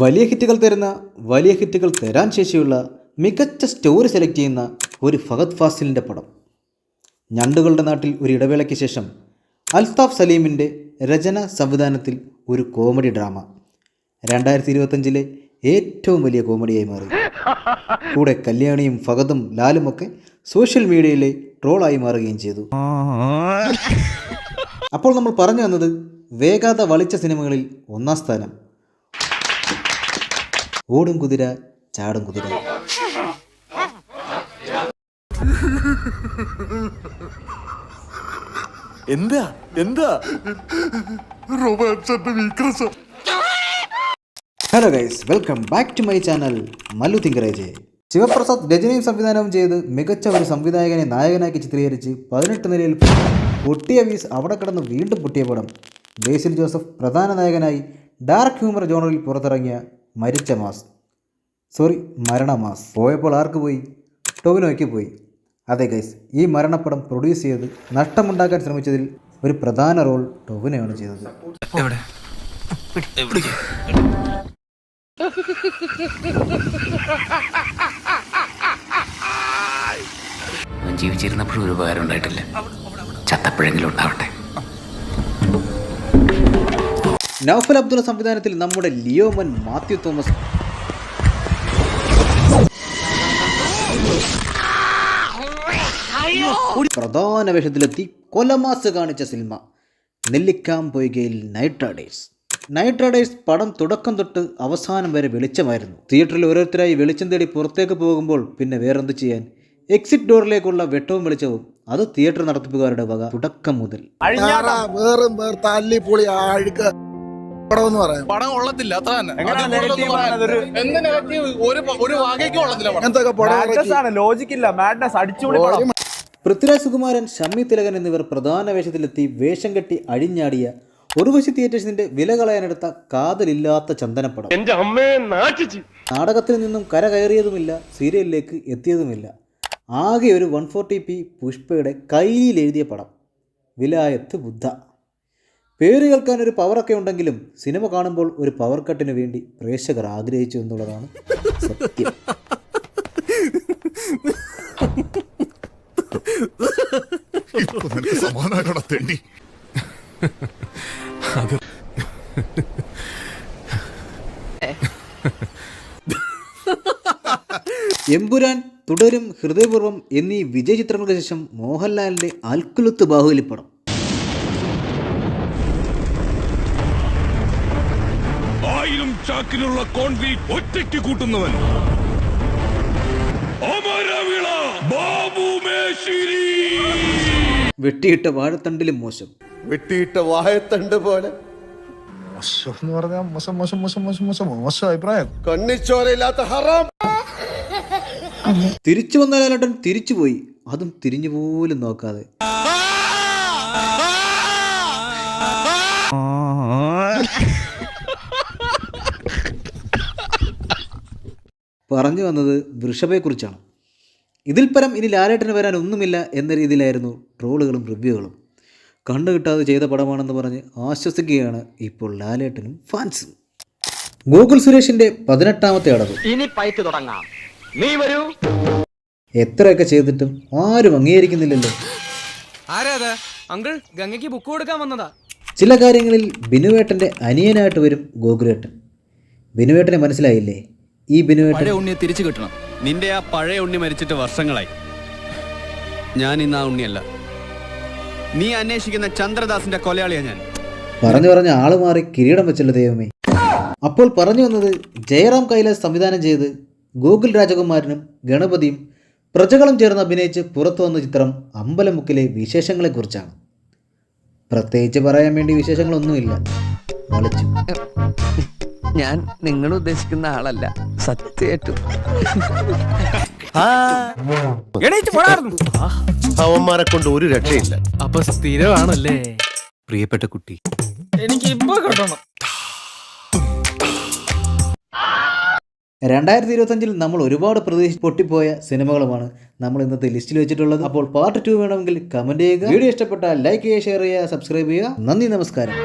വലിയ ഹിറ്റുകൾ തരുന്ന വലിയ ഹിറ്റുകൾ തരാൻ ശേഷിയുള്ള മികച്ച സ്റ്റോറി സെലക്ട് ചെയ്യുന്ന ഒരു ഫഹദ് ഫാസിലിന്റെ പടം. ഞണ്ടുകളുടെ നാട്ടിൽ ഒരു ഇടവേളയ്ക്ക് ശേഷം അൽതാഫ് സലീമിന്റെ രചന സംവിധാനത്തിൽ ഒരു കോമഡി ഡ്രാമ. രണ്ടായിരത്തി ഇരുപത്തഞ്ചിലെ ഏറ്റവും വലിയ കോമഡിയായി മാറി. കൂടെ കല്യാണിയും ഫഹദും ലാലുമൊക്കെ സോഷ്യൽ മീഡിയയിലെ ട്രോളായി മാറുകയും ചെയ്തു. അപ്പോൾ നമ്മൾ പറഞ്ഞു വന്നത് വേഗാത വളിച്ച സിനിമകളിൽ ഒന്നാം സ്ഥാനം ഓടും കുതിര ചാടും കുതിര. എന്താ? എന്താ? Hello guys welcome back to my channel Mallu thinkerage Sivaprasad രചനയും സംവിധാനവും ചെയ്ത് മികച്ച ഒരു സംവിധായകനെ നായകനാക്കി ചിത്രീകരിച്ച് പതിനെട്ട് നിലയിൽ പൊട്ടിയ വീസ് അവിടെ കിടന്ന് വീണ്ടും പൊട്ടിയ പടം. ബേസിൽ ജോസഫ് പ്രധാന നായകനായി ഡാർക്ക് ഹ്യൂമർ ജോണറിൽ പുറത്തിറങ്ങിയ മരിച്ച മാസ്. സോറി മരണ മാസ് പോയപ്പോൾ ആർക്ക് പോയി? ടോവിനോയ്ക്ക് പോയി. അതെ ഗൈസ് ഈ മരണപ്പടം പ്രൊഡ്യൂസ് ചെയ്ത് നഷ്ടമുണ്ടാക്കാൻ ശ്രമിച്ചതിൽ ഒരു പ്രധാന റോൾ ടോവിനോയാണ് ചെയ്തത്. ജീവിച്ചിരുന്നപ്പോഴും ഒരു ഉപകാരം ഉണ്ടായിട്ടില്ല. ചത്തപ്പോഴെങ്കിലും ഉണ്ടാവട്ടെ. നൗഫൽ അബ്ദുള്ള സംവിധാനത്തിൽ നമ്മുടെ ലിയോമൻ മാത്യു തോമസ്. പ്രധാന വേഷത്തിലെത്തി കൊലമാസ് കാണിച്ച cinema. Nellikkampoyil night riders. Night riders പടം തുടക്കം തൊട്ട് അവസാനം വരെ വെളിച്ചമായിരുന്നു. തിയേറ്ററിൽ ഓരോരുത്തരായി വെളിച്ചം തേടി പുറത്തേക്ക് പോകുമ്പോൾ പിന്നെ വേറെന്ത് ചെയ്യാൻ? എക്സിറ്റ് ഡോറിലേക്കുള്ള വെട്ടവും വെളിച്ചവും അത് തിയേറ്റർ നടത്തിപ്പുകാരുടെ വക. തുടക്കം മുതൽ. ഞാറാ വേറും വേർ തല്ലിപ്പൊളി അഴുക്ക് പടം എന്ന് പറയാം. പടം കൊള്ളത്തില്ല അത്ര തന്നെ. എങ്ങനെയാ കൂടുതലൊന്നും പറയാൻ- എന്ത് നെഗറ്റീവ്? ഒരു പ- ഒരു വകയ്ക്ക് കൊള്ളത്തില്ല പടം. പടം മാഡ്നസ് ഇറക്കി? ആണ് ലോജിക് ഇല്ല. മാഡ്നസ് അടിച്ചുപൊളി പടം. പൃഥ്വിരാജ് സുകുമാരൻ ഷമ്മി തിലകൻ എന്നിവർ പ്രധാന വേഷത്തിലെത്തി വേഷം കെട്ടി അഴിഞ്ഞാടിയ ഉർവശി തിയേറ്റേഴ്സിന്റെ വില കളയാനെടുത്ത കാതലില്ലാത്ത ചന്ദനപ്പടം. എന്റെ അമ്മയെ നാട്ടിച്ച്. നാടകത്തിൽ നിന്നും കര കയറിയതുമില്ല സീരിയലിലേക്ക് എത്തിയതുമില്ല. ആകെ ഒരു വൺ ഫോർട്ടി പി പുഷ്പയുടെ കയ്യിൽ എഴുതിയ പടം. വിലായത്ത് ബുദ്ധ. പേര് കേൾക്കാൻ ഒരു പവറൊക്കെ ഉണ്ടെങ്കിലും സിനിമ കാണുമ്പോൾ ഒരു പവർ കട്ടിന് വേണ്ടി പ്രേക്ഷകർ ആഗ്രഹിച്ചു എന്നുള്ളതാണ് സത്യം. എമ്പുരാൻ തുടരും ഹൃദയപൂർവം എന്നീ വിജയ ചിത്രങ്ങൾക്ക് ശേഷം മോഹൻലാലിന്റെ അൽക്കുലുത്ത് ബാഹുബലി പടം. ആയിരം ചാക്കിനുള്ള കോൺക്രീറ്റ് ഒറ്റയ്ക്ക് കൂട്ടുന്നവൻ. അമരവിള ബാബു മേശിരി വെട്ടിയിട്ട വാഴത്തണ്ടിലും മോശം. വെട്ടിയിട്ട വാഴത്തണ്ട് പോലെ. മോശം എന്ന് പറഞ്ഞാൽ മോശം മോശം മോശം മോശം മോശം മോശം അഭിപ്രായം. കണ്ണിച്ചോരയില്ലാത്ത ഹറാം. തിരിച്ചു വന്ന ലാലേട്ടൻ തിരിച്ചുപോയി. അതും തിരിഞ്ഞു പോലും നോക്കാതെ. പറഞ്ഞു വന്നത് വൃഷഭയെക്കുറിച്ചാണ്. ഇതിൽ പരം ഇനി ലാലേട്ടന് വരാൻ ഒന്നുമില്ല എന്ന രീതിയിലായിരുന്നു ട്രോളുകളും റിവ്യൂകളും. കണ്ടു കിട്ടാതെ ചെയ്ത പടമാണെന്ന് പറഞ്ഞ് ആശ്വസിക്കുകയാണ് ഇപ്പോൾ ലാലേട്ടനും ഫാൻസും. ഗൂഗിൾ സുരേഷിന്റെ പതിനെട്ടാമത്തെ അടവ്. ഇനി പൈറ്റ് തുടങ്ങാം. നീ വരൂ. എത്രയൊക്കെ ചെയ്തിട്ടും ആരും അംഗീകരിക്കുന്നില്ലല്ലോ. അങ്കിൾ ഗംഗയ്ക്ക് ബുക്ക് കൊടുക്കാൻ വന്നതാ. ചില കാര്യങ്ങളിൽ ബിനുവേട്ടന്റെ അനിയനായിട്ട് വരും ഗോകുലേട്ടൻ. ബിനുവേട്ടനെ മനസ്സിലായില്ലേ? ഈ ബിനുവേട്ടൻ പഴയ ഉണ്ണിയെ തിരിച്ചു കിട്ടണം. നിന്റെ ആ പഴയ ഉണ്ണി മരിച്ചിട്ട് വർഷങ്ങളായി. ഞാൻ ഇന്ന് ആ ഉണ്ണിയല്ല. നീ അന്വേഷിക്കുന്ന ചന്ദ്രദാസിന്റെ കൊലയാളിയാ ഞാൻ. പറഞ്ഞു പറഞ്ഞ ആൾ മാറി കിരീടം വെച്ചല്ലോ ദൈവമേ. അപ്പോൾ പറഞ്ഞു വന്നത് ജയറാം കൈലാസ് സംവിധാനം ചെയ്ത് ഗോകുൽ രാജകുമാരനും ഗണപതിയും പ്രജകളും ചേർന്ന് അഭിനയിച്ച് പുറത്തു വന്ന ചിത്രം അമ്പലമുക്കിലെ വിശേഷങ്ങളെക്കുറിച്ചാണ്. പ്രത്യേകിച്ച് പറയാൻ വേണ്ടി വിശേഷങ്ങളൊന്നുമില്ല. വളിച്ചു ഞാൻ നിങ്ങൾ ഉദ്ദേശിക്കുന്ന ആളല്ല. സത്യമായിട്ടും അവന്മാരെ കൊണ്ട് ഒരു രക്ഷയില്ല. അപ്പൊ സ്ഥിരമാണല്ലേ? പ്രിയപ്പെട്ട കുട്ടി. എനിക്ക് ഇപ്പൊ കിട്ടണം. രണ്ടായിരത്തി ഇരുപത്തഞ്ചിൽ നമ്മൾ ഒരുപാട് പ്രതീക്ഷ പൊട്ടിപ്പോയ സിനിമകളുമാണ് നമ്മൾ ഇന്നത്തെ ലിസ്റ്റിൽ വെച്ചിട്ടുള്ളത്. അപ്പോൾ പാർട്ട് ടു വേണമെങ്കിൽ കമന്റ് ചെയ്യുക. വീഡിയോ ഇഷ്ടപ്പെട്ടാൽ ലൈക്ക് ചെയ്യുക ഷെയർ ചെയ്യുക സബ്സ്ക്രൈബ് ചെയ്യുക. നന്ദി നമസ്കാരം.